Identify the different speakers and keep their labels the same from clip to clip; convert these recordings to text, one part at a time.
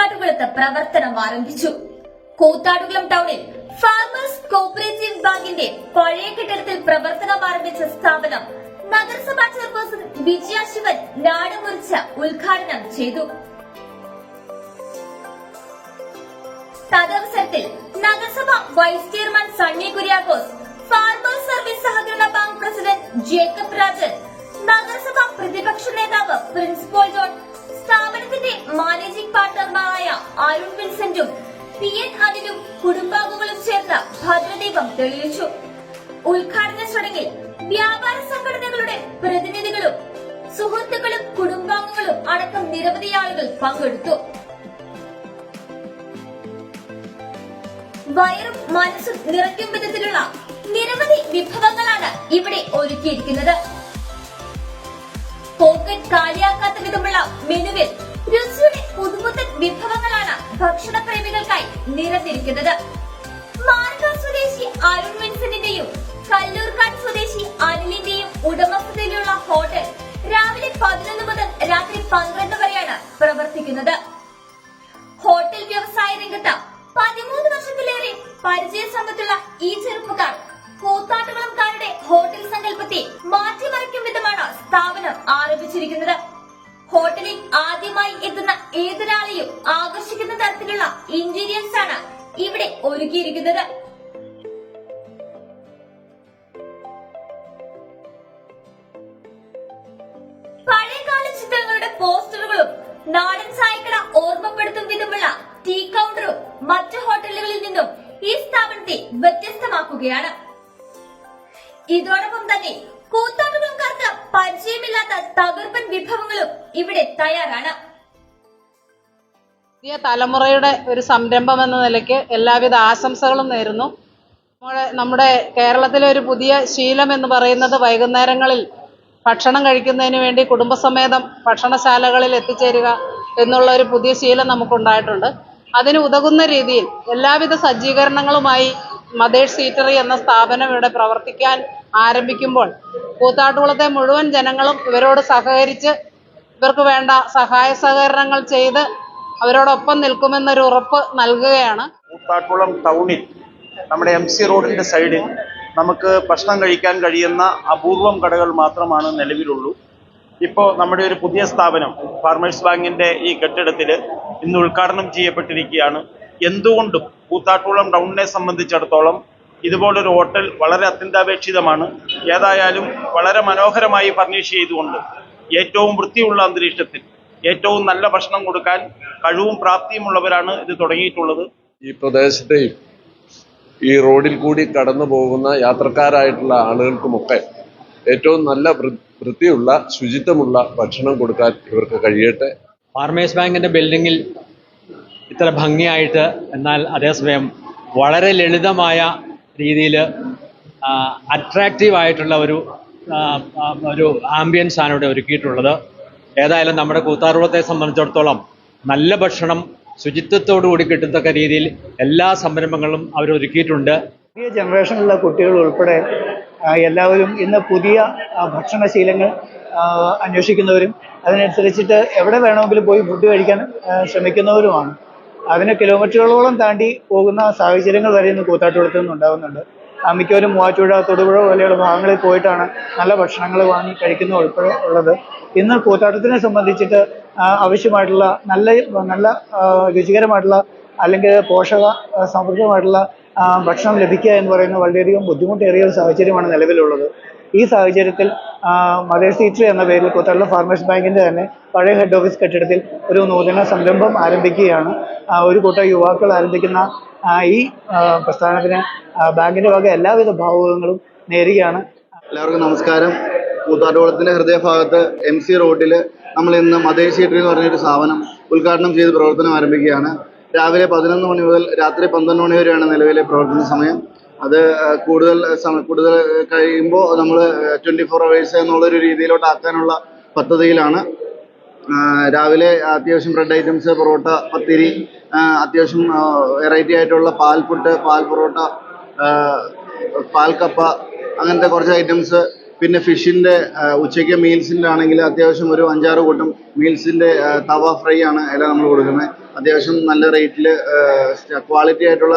Speaker 1: കൂത്താട്ടുകുളത്ത് പ്രവർത്തനം ആരംഭിച്ചു. കൂത്താടുകുളം ടൗണിൽ ഫാർമേഴ്സ് കോപ്പറേറ്റീവ് ബാങ്കിന്റെ പഴയ കെട്ടിടത്തിൽ പ്രവർത്തനം ആരംഭിച്ച സ്ഥാപനം നഗരസഭാ ചെയർപേഴ്സൺ വിജയ ശിവൻ നാടുമുറിച്ച ഉദ്ഘാടനം ചെയ്തു. തദവസരത്തിൽ നഗരസഭ vice chairman Sunny Kuriakose farmers service സഹകരണ ബാങ്ക് പ്രസിഡന്റ് ജേക്കബ് രാജൻ നഗരസഭ പ്രതിപക്ഷ നേതാവ് പ്രിൻസിപ്പൽ ജോൺ സ്ഥാപനത്തിന്റെ മാനേജിംഗ് പാർട്ണർമാരായ അരുൺ വിൻസെന്റും പി എൻ അനിലും കുടുംബാംഗങ്ങളും ചേർന്ന് ഭദ്രദീപം തെളിയിച്ചു. ഉദ്ഘാടന ചടങ്ങിൽ വ്യാപാര സംഘടനകളുടെ പ്രതിനിധികളും സുഹൃത്തുക്കളും കുടുംബാംഗങ്ങളും അടക്കം നിരവധി ആളുകൾ പങ്കെടുത്തു. വയറും മനസ്സും നിറയ്ക്കും വിധത്തിലുള്ള നിരവധി വിഭവങ്ങളാണ് ഇവിടെ ഒരുക്കിയിരിക്കുന്നത്. പോക്കറ്റ് കാലിയാക്കാത്ത വിധമുള്ള മെനുവിൽ രുചിയുടെ പുതുമുത്തൻ വിഭവങ്ങളാണ് ഭക്ഷണ പ്രേമികൾക്കായി നിരന്നിരിക്കുന്നത് മാർഗ സ്വദേശി അരുൺ വിൻസന്റിന്റെയും കല്ലൂർക്കാട് സ്വദേശി അനിലിന്റെയും ഉടമസ്ഥതയിലുള്ള ഹോട്ടൽ രാവിലെ പതിനൊന്ന് മുതൽ രാത്രി പന്ത്രണ്ട് വരെയാണ് പ്രവർത്തിക്കുന്നത്. ഹോട്ടൽ വ്യവസായ രംഗത്ത് പതിമൂന്ന് വർഷത്തിലേറെ പരിചയ പരിചയസമ്പത്തുള്ള ഈ ചെറുപ്പക്കാർ കൂത്താട്ടുകുളംകാരുടെ ഹോട്ടൽ സങ്കല്പത്തെ മാറ്റിമറിക്കും വിധമാണ് സ്ഥാപനം ആരംഭിച്ചിരിക്കുന്നത്. ഹോട്ടലിൽ ആദ്യമായി എത്തുന്ന ഏതൊരാളെയും ആകർഷിക്കുന്ന തരത്തിലുള്ള ഇന്റീരിയേഴ്സ് ആണ് ഇവിടെ ഒരുക്കിയിരിക്കുന്നത്. പഴയകാല ചിത്രങ്ങളുടെ പോസ്റ്ററുകളും നാടൻ ചായക്കട ഓർമ്മപ്പെടുത്തും വിധമുള്ള ടീ കൗണ്ടറും മറ്റു ഹോട്ടലുകളിൽ നിന്നും ഈ സ്ഥാപനത്തെ വ്യത്യസ്തമാക്കുകയാണ്. ഇതോടൊപ്പം തന്നെ കൂത്താട്ടുകൾക്കാർക്ക് പരിചയമില്ലാത്ത തകർപ്പൻ വിഭവങ്ങളും ഇവിടെ തയ്യാറാണ്.
Speaker 2: പുതിയ തലമുറയുടെ ഒരു സംരംഭം എന്ന നിലയ്ക്ക് എല്ലാവിധ ആശംസകളും നേരുന്നു. നമ്മുടെ നമ്മുടെ കേരളത്തിലെ ഒരു പുതിയ ശീലം എന്ന് പറയുന്നത് വൈകുന്നേരങ്ങളിൽ ഭക്ഷണം കഴിക്കുന്നതിന് വേണ്ടി കുടുംബസമേതം ഭക്ഷണശാലകളിൽ എത്തിച്ചേരുക എന്നുള്ള ഒരു പുതിയ ശീലം നമുക്കുണ്ടായിട്ടുണ്ട്. അതിന് ഉതകുന്ന രീതിയിൽ എല്ലാവിധ സജ്ജീകരണങ്ങളുമായി മദേഴ്സ് സീറ്ററി എന്ന സ്ഥാപനം ഇവിടെ പ്രവർത്തിക്കാൻ ആരംഭിക്കുമ്പോൾ കൂത്താട്ടുകുളത്തെ മുഴുവൻ ജനങ്ങളും ഇവരോട് സഹകരിച്ച് ഇവർക്ക് വേണ്ട സഹായ സഹകരണങ്ങൾ ചെയ്ത് അവരോടൊപ്പം നിൽക്കുമെന്നൊരു ഉറപ്പ് നൽകുകയാണ്.
Speaker 3: കൂത്താട്ടുളം ടൗണിൽ നമ്മുടെ എം സി റോഡിന്റെ സൈഡിൽ നമുക്ക് ഭക്ഷണം കഴിക്കാൻ കഴിയുന്ന അപൂർവം കടകൾ മാത്രമാണ് നിലവിലുള്ളൂ. ഇപ്പോൾ നമ്മുടെ ഒരു പുതിയ സ്ഥാപനം ഫാർമേഴ്സ് ബാങ്കിന്റെ ഈ കെട്ടിടത്തിൽ ഇന്ന് ഉദ്ഘാടനം ചെയ്യപ്പെട്ടിരിക്കുകയാണ്. എന്തുകൊണ്ടും കൂത്താട്ടുളം ടൗണിനെ സംബന്ധിച്ചിടത്തോളം ഇതുപോലൊരു ഹോട്ടൽ വളരെ അത്യന്താപേക്ഷിതമാണ്. ഏതായാലും വളരെ മനോഹരമായി ഫർണിഷ് ചെയ്തുകൊണ്ട് ഏറ്റവും വൃത്തിയുള്ള അന്തരീക്ഷത്തിൽ ഏറ്റവും നല്ല ഭക്ഷണം കൊടുക്കാൻ കഴിവും പ്രാപ്തിയുമുള്ളവരാണ് ഇത് തുടങ്ങിയിട്ടുള്ളത്.
Speaker 4: ഈ പ്രദേശത്തെയും ഈ റോഡിൽ കൂടി കടന്നു പോകുന്ന യാത്രക്കാരായിട്ടുള്ള ആളുകൾക്കുമൊക്കെ ഏറ്റവും നല്ല വൃത്തിയുള്ള ശുചിത്വമുള്ള ഭക്ഷണം കൊടുക്കാൻ ഇവർക്ക് കഴിയട്ടെ.
Speaker 5: ഫാർമേഴ്സ് ബാങ്കിന്റെ ബിൽഡിങ്ങിൽ ഇത്ര ഭംഗിയായിട്ട് എന്നാൽ അതേസമയം വളരെ ലളിതമായ രീതിയിൽ അട്രാക്റ്റീവ് ആയിട്ടുള്ള ഒരു ഒരു ആംബിയൻസ് ആണ് ഇവിടെ ഒരുക്കിയിട്ടുള്ളത്. ഏതായാലും നമ്മുടെ കൂത്താറുളത്തെ സംബന്ധിച്ചിടത്തോളം നല്ല ഭക്ഷണം ശുചിത്വത്തോടു കൂടി കിട്ടത്തക്ക രീതിയിൽ എല്ലാ സംരംഭങ്ങളും അവർ ഒരുക്കിയിട്ടുണ്ട്.
Speaker 6: പുതിയ ജനറേഷനിലുള്ള കുട്ടികൾ ഉൾപ്പെടെ എല്ലാവരും ഇന്ന് പുതിയ ഭക്ഷണശീലങ്ങൾ അന്വേഷിക്കുന്നവരും അതിനനുസരിച്ചിട്ട് എവിടെ വേണമെങ്കിലും പോയി ഫുഡ് കഴിക്കാൻ ശ്രമിക്കുന്നവരുമാണ്. അതിന് കിലോമീറ്ററുകളോളം താണ്ടി പോകുന്ന സാഹചര്യങ്ങൾ വരെ ഇന്ന് കൂത്താട്ടുകുളത്ത് നിന്ന് ഉണ്ടാകുന്നുണ്ട് മിക്കവരും മൂവാറ്റുപുഴ തൊടുപുഴ പോലെയുള്ള ഭാഗങ്ങളിൽ പോയിട്ടാണ് നല്ല ഭക്ഷണങ്ങൾ വാങ്ങി കഴിക്കുന്ന ഉൾപ്പെടെ ഉള്ളത്. ഇന്ന് കൂത്താട്ടത്തിനെ സംബന്ധിച്ചിട്ട് ആവശ്യമായിട്ടുള്ള നല്ല നല്ല രുചികരമായിട്ടുള്ള അല്ലെങ്കിൽ പോഷക സമൃദ്ധമായിട്ടുള്ള ഭക്ഷണം ലഭിക്കുക എന്ന് പറയുന്നത് വളരെയധികം ബുദ്ധിമുട്ടേറിയ ഒരു സാഹചര്യമാണ് നിലവിലുള്ളത്. ഈ സാഹചര്യത്തിൽ മദേഴ്സ് ടീച്ചർ എന്ന പേരിൽ കൂത്താട്ടുള്ള ഫാർമേഴ്സ് ബാങ്കിന്റെ തന്നെ പഴയ ഹെഡ് ഓഫീസ് കെട്ടിടത്തിൽ ഒരു നൂതന സംരംഭം ആരംഭിക്കുകയാണ്. ഒരു കൂട്ടം യുവാക്കൾ ആരംഭിക്കുന്ന ഈ പ്രസ്ഥാനത്തിന് ബാങ്കിന്റെ വക എല്ലാവിധ ഭാവുകങ്ങളും നേരുകയാണ്.
Speaker 7: എല്ലാവർക്കും നമസ്കാരം. കൂത്താട്ടുകുളത്തിന്റെ ഹൃദയഭാഗത്ത് എം സി റോഡിൽ നമ്മൾ ഇന്ന് മതേഷ് തിയേറ്റർ എന്ന് പറഞ്ഞൊരു സ്ഥാപനം ഉദ്ഘാടനം ചെയ്ത് പ്രവർത്തനം ആരംഭിക്കുകയാണ്. രാവിലെ പതിനൊന്ന് മണി മുതൽ രാത്രി പന്ത്രണ്ട് മണി വരെയാണ് നിലവിലെ പ്രവർത്തന സമയം. അത് കൂടുതൽ കൂടുതൽ കഴിയുമ്പോൾ നമ്മൾ ട്വന്റി ഫോർ അവേഴ്സ് എന്നുള്ളൊരു രീതിയിലോട്ട് ആക്കാനുള്ള പദ്ധതിയിലാണ്. രാവിലെ അത്യാവശ്യം ബ്രെഡ് ഐറ്റംസ് പൊറോട്ട പത്തിരി അത്യാവശ്യം വെറൈറ്റി ആയിട്ടുള്ള പാൽപുട്ട് പാൽ പൊറോട്ട പാൽ പാൽക്കപ്പ അങ്ങനത്തെ കുറച്ച് ഐറ്റംസ്. പിന്നെ ഫിഷിന്റെ ഉച്ചയ്ക്ക് മീൽസിന്റെ ആണെങ്കിൽ അത്യാവശ്യം ഒരു അഞ്ചാറ് കൂട്ടം മീൽസിന്റെ തവ ഫ്രൈ ആണ് എല്ലാം നമ്മൾ കൊടുക്കുന്നത്. അത്യാവശ്യം നല്ല റേറ്റിൽ ക്വാളിറ്റി ആയിട്ടുള്ള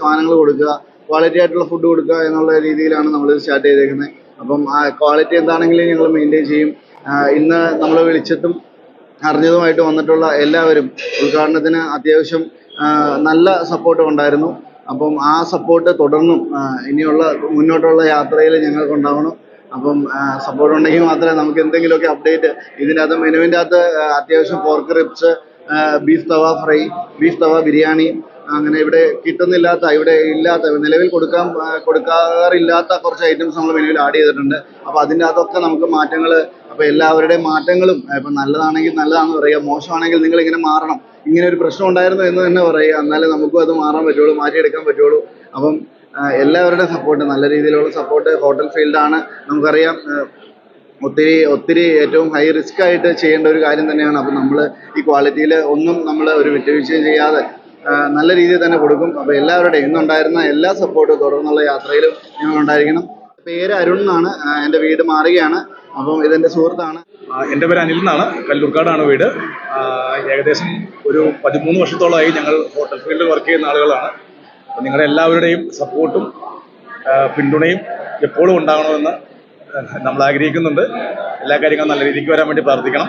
Speaker 7: സാധനങ്ങൾ കൊടുക്കുക. ക്വാളിറ്റി ആയിട്ടുള്ള ഫുഡ് കൊടുക്കുക എന്നുള്ള രീതിയിലാണ് നമ്മൾ സ്റ്റാർട്ട് ചെയ്തേക്കുന്നത്. അപ്പം ക്വാളിറ്റി എന്താണെങ്കിലും ഞങ്ങൾ മെയിന്റെയിൻ ചെയ്യും. ഇന്ന് നമ്മൾ വിളിച്ചിട്ടും അറിഞ്ഞതുമായിട്ട് വന്നിട്ടുള്ള എല്ലാവരും ഉദ്ഘാടനത്തിന് അത്യാവശ്യം നല്ല സപ്പോർട്ട് ഉണ്ടായിരുന്നു. അപ്പം ആ സപ്പോർട്ട് തുടർന്നും ഇനിയുള്ള മുന്നോട്ടുള്ള യാത്രയിൽ ഞങ്ങൾക്ക് ഉണ്ടാവണം. അപ്പം സപ്പോർട്ട് ഉണ്ടെങ്കിൽ മാത്രമേ നമുക്ക് എന്തെങ്കിലുമൊക്കെ അപ്ഡേറ്റ് ഇതിന്റെ അകത്ത് മെനുവിന്റെ അകത്ത് അത്യാവശ്യം pork ribs beef tawa fry beef tawa biryani അങ്ങനെ ഇവിടെ കിട്ടുന്നില്ലാത്ത ഇവിടെ ഇല്ലാത്ത നിലവിൽ കൊടുക്കാൻ കൊടുക്കാറില്ലാത്ത കുറച്ച് ഐറ്റംസ് നമ്മൾ മെനുവിൽ ആഡ് ചെയ്തിട്ടുണ്ട്. അപ്പോൾ അതിന്റെ അകത്തൊക്കെ നമുക്ക് മാറ്റങ്ങൾ അപ്പോൾ എല്ലാവരുടെയും മാറ്റങ്ങളും ഇപ്പം നല്ലതാണെങ്കിൽ നല്ലതാണെന്ന് പറയുക മോശമാണെങ്കിൽ നിങ്ങൾ ഇങ്ങനെ മാറണം. ഇങ്ങനെ ഒരു പ്രശ്നം ഉണ്ടായിരുന്നു എന്ന് തന്നെ പറയുക. എന്നാലേ നമുക്കും അത് മാറാൻ പറ്റുള്ളൂ മാറ്റിയെടുക്കാൻ പറ്റുള്ളൂ. അപ്പം എല്ലാവരുടെ എല്ലാവരുടെയും സപ്പോർട്ട് നല്ല രീതിയിലുള്ള സപ്പോർട്ട് ഹോട്ടൽ ഫീൽഡാണ് നമുക്കറിയാം ഒത്തിരി ഒത്തിരി ഏറ്റവും ഹൈ റിസ്ക് ആയിട്ട് ചെയ്യേണ്ട ഒരു കാര്യം തന്നെയാണ്. അപ്പം നമ്മൾ ഈ ക്വാളിറ്റിയിൽ ഒന്നും നമ്മൾ ഒരു വിട്ടുവീഴ്ചയും ചെയ്യാതെ നല്ല രീതിയിൽ തന്നെ കൊടുക്കും. അപ്പോൾ എല്ലാവരുടെയും ഇന്നുണ്ടായിരുന്ന എല്ലാ സപ്പോർട്ടും തുടർന്നുള്ള യാത്രയിലും ഞങ്ങൾ ഉണ്ടായിരിക്കണം പേര് അരുൺ എന്നാണ്. എന്റെ വീട് മാറുകയാണ് അപ്പം ഇതെന്റെ സുഹൃത്താണ്.
Speaker 8: എന്റെ പേര് അനിൽ എന്നാണ്. കല്ലൂർക്കാടാണ് വീട്. ഏകദേശം ഒരു പതിമൂന്ന് വർഷത്തോളമായി ഞങ്ങൾ ഹോട്ടൽ ഫീൽഡിൽ വർക്ക് ചെയ്യുന്ന ആളുകളാണ്. നിങ്ങളുടെ എല്ലാവരുടെയും സപ്പോർട്ടും പിന്തുണയും എപ്പോഴും ഉണ്ടാകണമെന്ന് നമ്മൾ ആഗ്രഹിക്കുന്നുണ്ട്. എല്ലാ കാര്യങ്ങളും നല്ല രീതിക്ക് വരാൻ വേണ്ടി പ്രാർത്ഥിക്കണം.